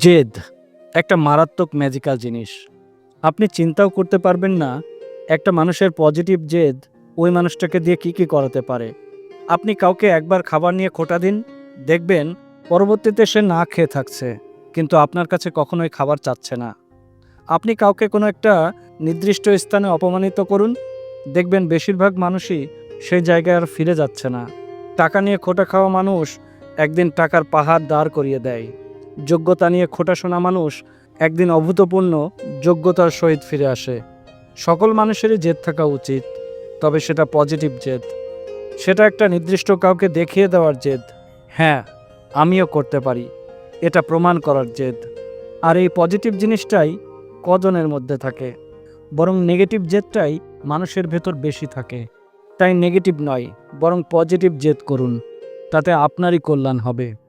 জেদ, একটা মারাত্মক ম্যাজিক্যাল জিনিস। আপনি চিন্তাও করতে পারবেন না, একটা মানুষের পজিটিভ জেদ ওই মানুষটাকে দিয়ে কি কি করাতে পারে। আপনি কাউকে একবার খাবার নিয়ে খোটা দিন, দেখবেন পরবর্তীতে সে না খেয়ে থাকছে, কিন্তু আপনার কাছে কখনোই খাবার চাচ্ছে না। আপনি কাউকে কোনো একটা নির্দিষ্ট স্থানে অপমানিত করুন, দেখবেন বেশিরভাগ মানুষই সেই জায়গায় আর ফিরে যাচ্ছে না। টাকা নিয়ে খোটা খাওয়া মানুষ একদিন টাকার পাহাড় দাঁড় করিয়ে দেয়। যোগ্যতা নিয়ে খোটা শোনা মানুষ একদিন অভূতপূর্ণ যোগ্যতার সহিত ফিরে আসে। সকল মানুষেরই জেদ থাকা উচিত, তবে সেটা পজিটিভ জেদ। সেটা একটা নির্দিষ্ট কাউকে দেখিয়ে দেওয়ার জেদ। হ্যাঁ আমিও করতে পারি, এটা প্রমাণ করার জেদ। আর এই পজিটিভ জিনিসটাই কজনের মধ্যে থাকে। বরং নেগেটিভ জেদটাই মানুষের ভেতর বেশি থাকে। তাই নেগেটিভ নয়, বরং পজিটিভ জেদ করুন, তাতে আপনারই কল্যাণ হবে।